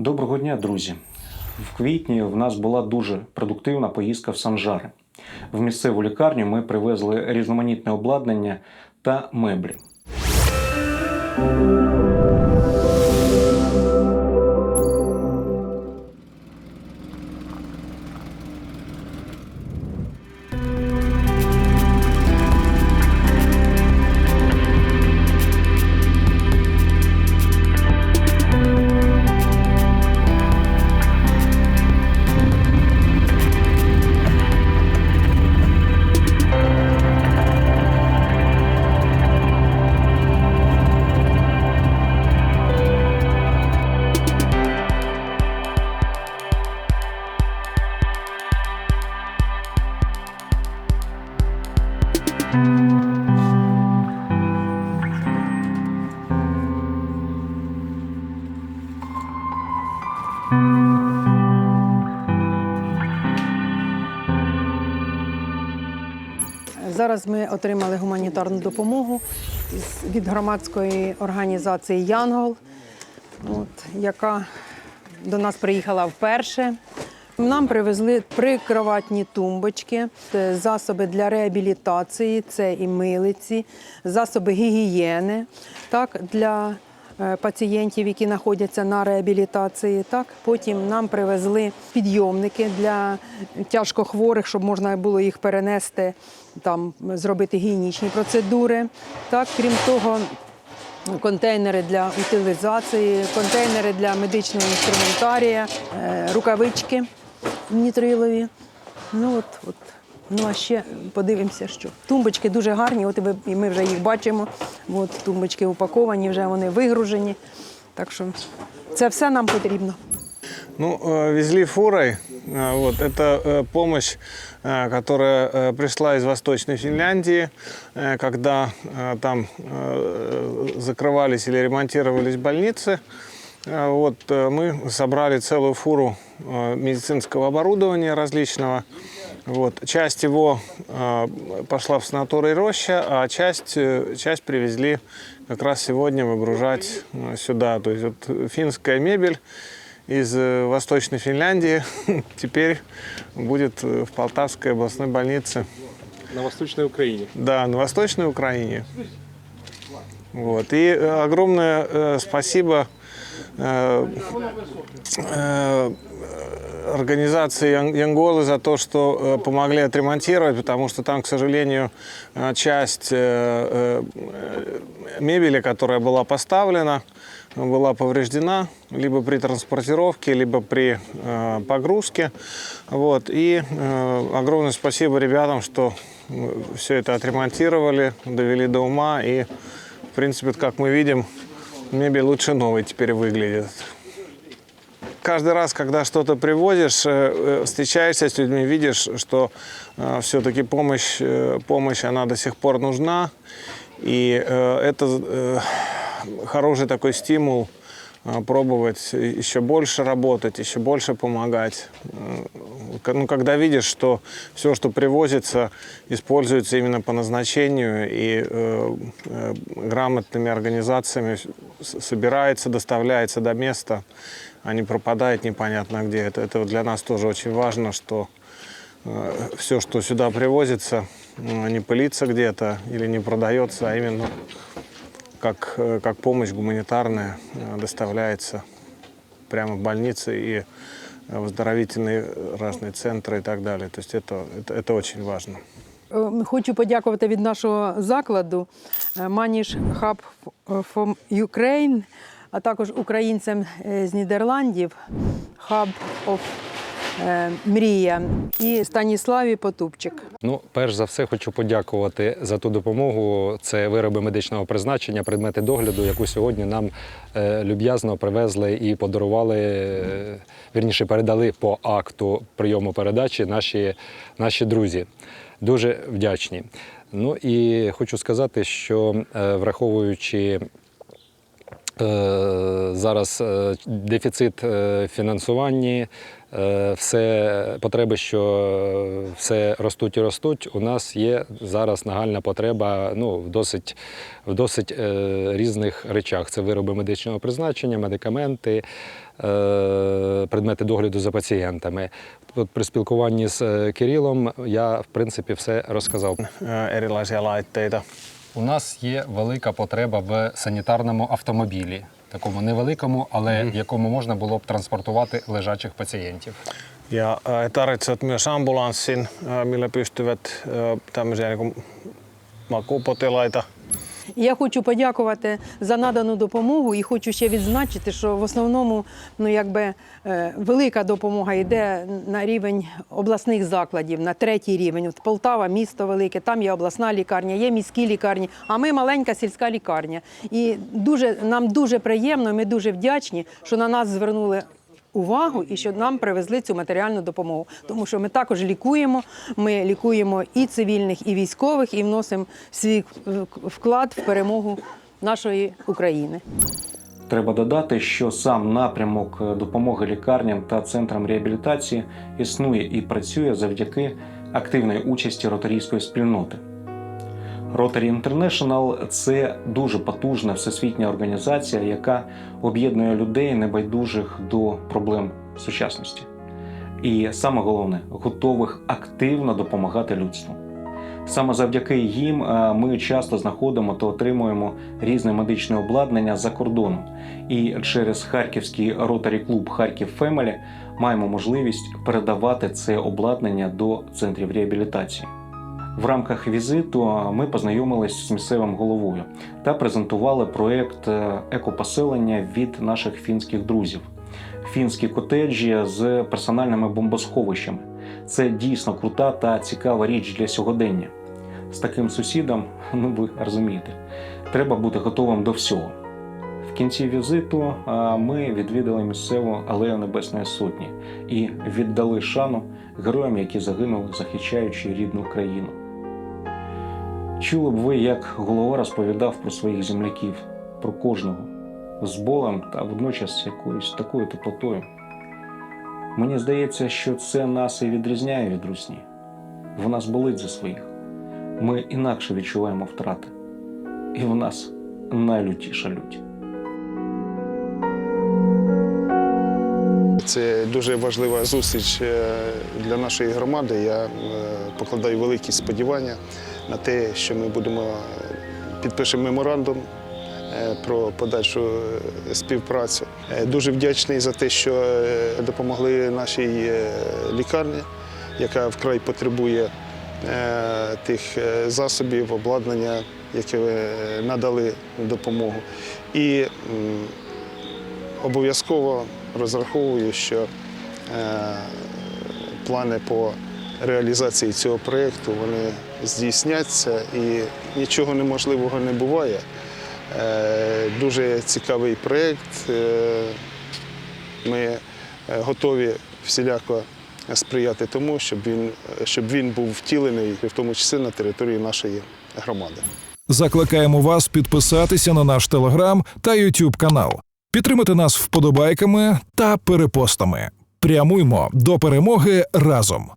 Доброго дня, друзі! В квітні в нас була дуже продуктивна поїздка в Санжари. В місцеву лікарню ми привезли різноманітне обладнання та меблі. Зараз ми отримали гуманітарну допомогу від громадської організації Янгол, от, яка до нас приїхала вперше. Нам привезли прикроватні тумбочки, засоби для реабілітації, це і милиці, засоби гігієни так, для е, пацієнтів, які знаходяться на реабілітації. Так. Потім нам привезли підйомники для тяжкохворих, щоб можна було їх перенести, там, зробити гігієнічні процедури. Так. Крім того, контейнери для утилізації, контейнери для медичного інструментарія, е, рукавички нітрилові. Ну от, от. Ну а ще подивимося, що тумбочки дуже гарні. От і ви- і ми вже їх бачимо. От тумбочки упаковані, вже вони вигружені. Так що це все нам потрібно. Ну, э, везли фурой. Э, Вот, это э, помощь, э, которая э, пришла из Восточной Финляндии, э, когда э, там э, закрывались или ремонтировались больницы. Э, Вот, э, мы собрали целую фуру э, медицинского оборудования различного. Вот. Часть его э, пошла в санаторий Роща, а часть, часть привезли как раз сегодня выгружать сюда. То есть вот финская мебель из Восточной Финляндии теперь будет в Полтавской областной больнице. на Восточной Украине. Да, на Восточной Украине. Вот. И огромное спасибо организации Ян- Янголы за то, что э, помогли отремонтировать, потому что там, к сожалению, э, часть э, э, мебели, которая была поставлена, была повреждена либо при транспортировке, либо при э, погрузке. Вот. И э, огромное спасибо ребятам, что все это отремонтировали, довели до ума. И, в принципе, как мы видим, мебель лучше новой теперь выглядит. Каждый раз, когда что-то привозишь, э, э, встречаешься с людьми, видишь, что все-таки помощь, э, помощь, она до сих пор нужна. И э, это э, хороший такой стимул э, пробовать еще больше работать, еще больше помогать. Э, Ну, когда видишь, что все, что привозится, используется именно по назначению и э, э, грамотными организациями собирается, доставляется до места, а не пропадает непонятно где. Это, это для нас тоже очень важно, что все, что сюда привозится, ну, не пылится где-то или не продается, а именно как, э, как помощь гуманитарная э, доставляется прямо в больницы и э, в оздоровительные разные центры и так далее. То есть это, это, это очень важно. Е, Хочу подякувати від нашого закладу е, Manish Hub from Ukraine, а також українцям е, з Нідерландів Hub of е, Мрія і Станіславі Потупчик. Ну, перш за все, хочу подякувати за ту допомогу. Це вироби медичного призначення, предмети догляду, яку сьогодні нам е, люб'язно привезли і подарували, е, вірніше передали по акту прийому передачі наші, наші друзі. Дуже вдячні. Ну і хочу сказати, що е, враховуючи Е, Зараз е, дефіцит е, фінансуванні, е, все потреби, що е, все ростуть і ростуть. У нас є зараз нагальна потреба ну, в досить, в досить е, різних речах. Це вироби медичного призначення, медикаменти, е, предмети догляду за пацієнтами. От при спілкуванні з е, Кирилом я, в принципі, все розказав. У нас є велика потреба в санітарному автомобілі, такому невеликому, але в якому можна було б транспортувати лежачих пацієнтів. Ja he tarvitsevat myös ambulanssin, millä pystyvät tämmöisiä niin kuin makuupotilaita Я хочу подякувати за надану допомогу і хочу ще відзначити, що в основному ну, якби, е, велика допомога йде на рівень обласних закладів, на третій рівень. От Полтава, місто велике, там є обласна лікарня, є міські лікарні, а ми маленька сільська лікарня. І дуже, нам дуже приємно, ми дуже вдячні, що на нас звернули увагу і що нам привезли цю матеріальну допомогу. Тому що ми також лікуємо. Ми лікуємо і цивільних, і військових, і вносимо свій вклад в перемогу нашої України. Треба додати, що сам напрямок допомоги лікарням та центрам реабілітації існує і працює завдяки активної участі ротарійської спільноти. Rotary International – це дуже потужна всесвітня організація, яка об'єднує людей небайдужих до проблем сучасності. І саме головне готових активно допомагати людству. Саме завдяки їм е, ми часто знаходимо та отримуємо різне медичне обладнання за кордоном. І через харківський ротарі клуб Харків Фемелі маємо можливість передавати це обладнання до центрів реабілітації. В рамках візиту ми познайомились з місцевим головою та презентували проект е, екопоселення від наших фінських друзів. Фінські котеджі з персональними бомбосховищами. Це дійсно крута та цікава річ для сьогодення. З таким сусідом, ну ви розумієте, треба бути готовим до всього. В кінці візиту ми відвідали місцеву алею Небесної Сотні і віддали шану героям, які загинули, захищаючи рідну країну. Чули б ви, як голова розповідав про своїх земляків, про кожного з болем та водночас якоюсь такою теплотою. Мені здається, що це нас і відрізняє від русні. В нас болить за своїх. Ми інакше відчуваємо втрати. І в нас найлютіша лють. Це дуже важлива зустріч е, для нашої громади. Я е, покладаю великі сподівання на те, що ми будемо е, підпишемо меморандум е, про подальшу е, співпрацю. Дуже вдячний за те, що допомогли нашій лікарні, яка вкрай потребує тих засобів, обладнання, яке надали допомогу. І обов'язково розраховую, що плани по реалізації цього проєкту вони здійсняться і нічого неможливого не буває. Е, дуже цікавий проєкт. Е, ми е, готові всіляко сприяти тому, щоб він, щоб він був втілений, в тому числі на території нашої громади. Закликаємо вас підписатися на наш телеграм та Ютуб канал, підтримати нас вподобайками та перепостами. Прямуймо до перемоги разом.